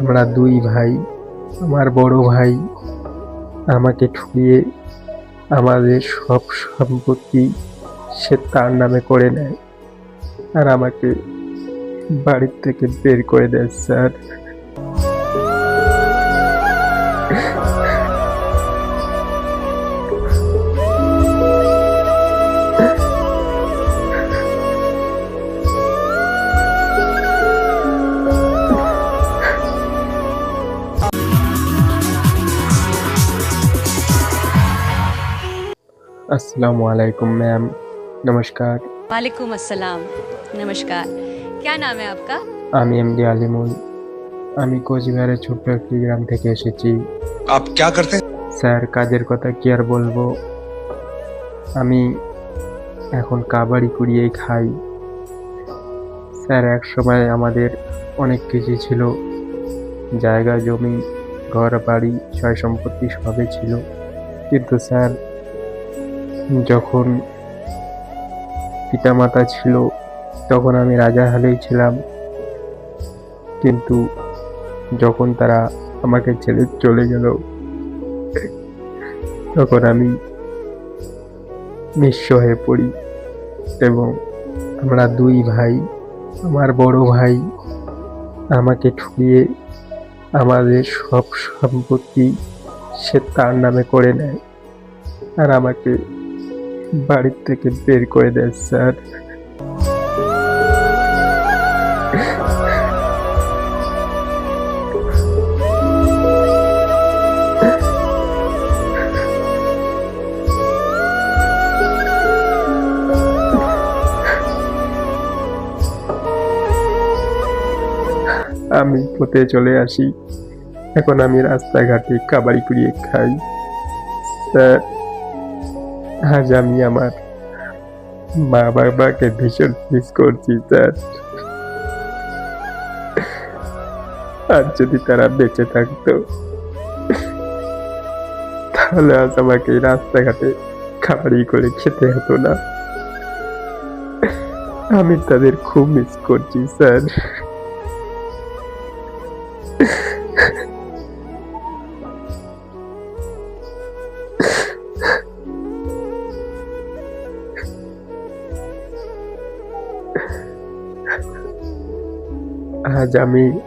আমরা দুই ভাই, আমার বড় ভাই, আমাকে ঠুকিয়ে আমাদের সব সম্পত্তি সে তার নামে করে নেয়। আর আমাকে বাড়ির থেকে বের করে দেয়, স্যার। আসসালামু আলাইকুম ম্যাম নমস্কার वालेकुम अस्सलाम नमस्कार क्या नाम है आपका আমি এমডি আলিমুল আমি কোচবিহারের ছোট্ট একটি গ্রাম থেকে এসেছি आप क्या करते हैं স্যার কাজের কথা কি আর বলবো আমি এখন কাবাডি কুড়িয়েই খাই স্যার এক সময় আমাদের অনেক কিছু ছিল জায়গা জমি ঘর বাড়ি ছয় সম্পত্তি সবই ছিল কিন্তু স্যার যখন পিতামাতা ছিল, তখন আমি রাজা হালেই ছিলাম। কিন্তু যখন তারা আমাকে ছেড়ে চলে গেল, তখন আমি নিঃস্ব হয়ে পড়ি এবং আমরা দুই ভাই, আমার বড় ভাই, আমাকে ঠুয়ে আমাদের সব সম্পত্তি সে তার নামে করে নেয় আর আমাকে বাড়ির থেকে বের করে দেয়, স্যার। আমি পথে চলে আসি। এখন আমি রাস্তাঘাটে কাবাডি কুড়িয়ে খাই। স্যার আজ আমি আমার মা বাবাকে ভীষণ মিস করছি, স্যার। আর যদি তারা বেঁচে থাকতো, তাহলে আজ আমাকে রাস্তাঘাটে খাবারই করে খেতে হতো না। আমি তাদের খুব মিস করছি, স্যার। আজ আমি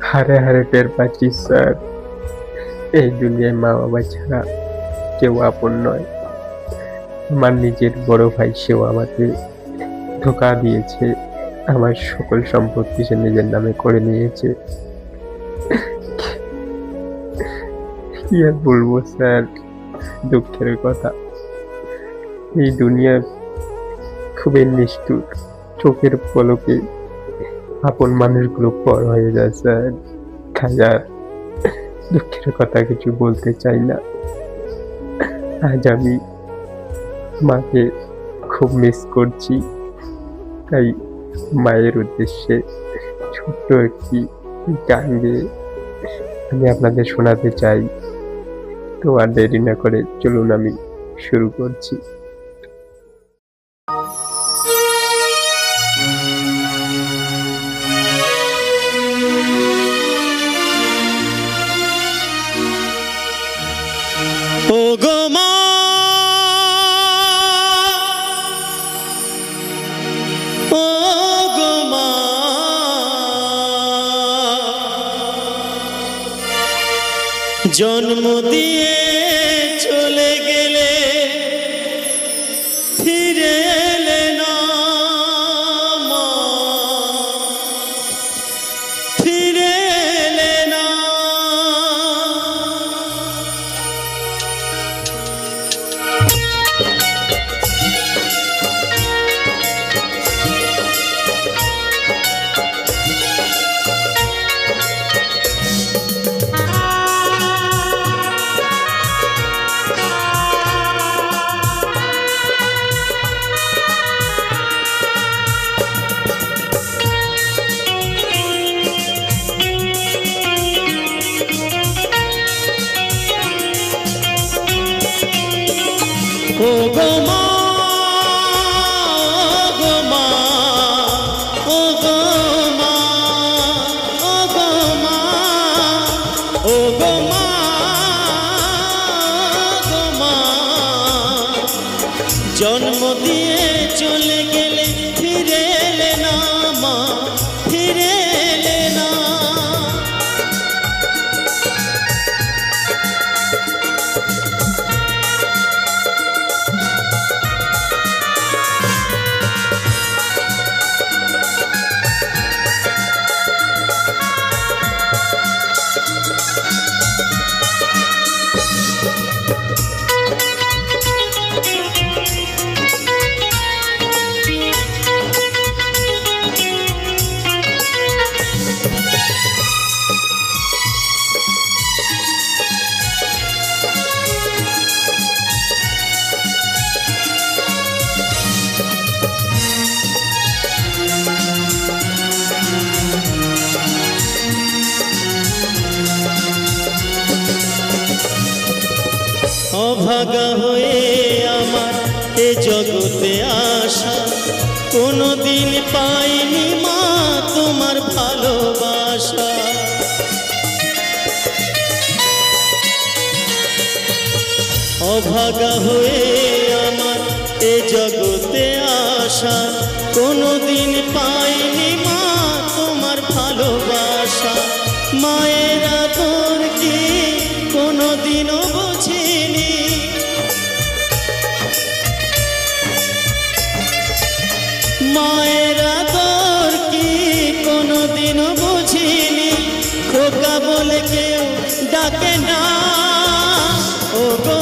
হারে হারে টের পাচ্ছি, স্যার। এই দুনিয়ায় মা বাবা ছাড়া কেউ আপন নয়। আমার নিজের বড় ভাই সেও আমাকে ধোকা দিয়েছে। আমার সকল সম্পত্তি সে নিজের নামে করে নিয়েছে। কি আর বলব, স্যার? দুঃখের কথা। এই দুনিয়া খুবই নিষ্ঠুর। চোখের পলকে আপন মানুষগুলো পর হয়ে যায়, স্যার। আর দুঃখের কথা কিছু বলতে চাই না। আজ আমি মাকে খুব মিস করছি। তাই মায়ের উদ্দেশ্যে ছোট্ট একটি গান গেয়ে আমি আপনাদের শোনাতে চাই। তো আর দেরি না করে চলুন আমি শুরু করছি। জন্ম দিয়ে অভাগা হয়ে আমার এ জগতে আসা। কোনোদিন পাইনি মা তোমার ভালোবাসা। অভাগা হয়ে আমার এ জগতে আসা। কোনোদিন পাইনি কেউ ডাকে না। ও গো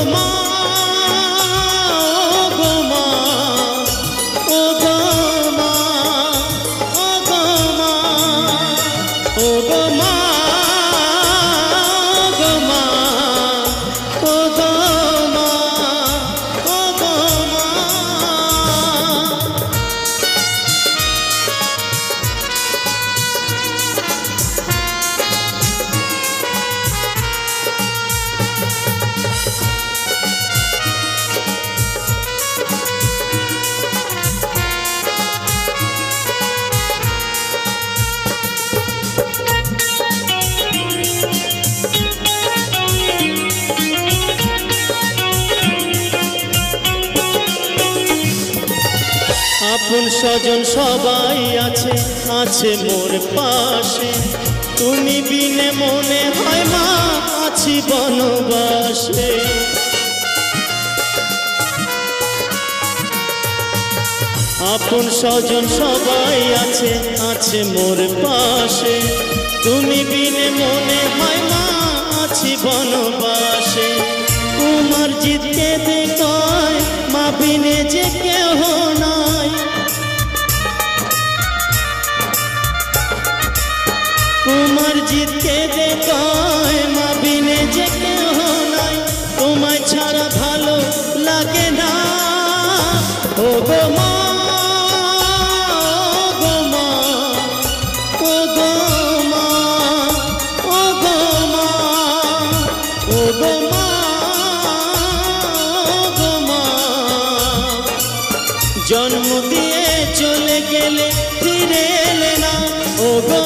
আপন স্বজন সবাই আছে আছে মোর পাশে। তুমি বিনে মনে হয় মা, আছি বনবাসে। আপন স্বজন সবাই আছে আছে মোর পাশে। তুমি বিনে মনে হয় মা, আছি বনবাসে। তোমার জিতকে দেখায় মা বিনে যে কেহ তোমার জিতে যে কয় মা বিনে যে কেহ নাই ছাড়া ভালো লাগে না। ও গো জন্ম দিয়ে চলে গেলে ফিরে এলে না ও গো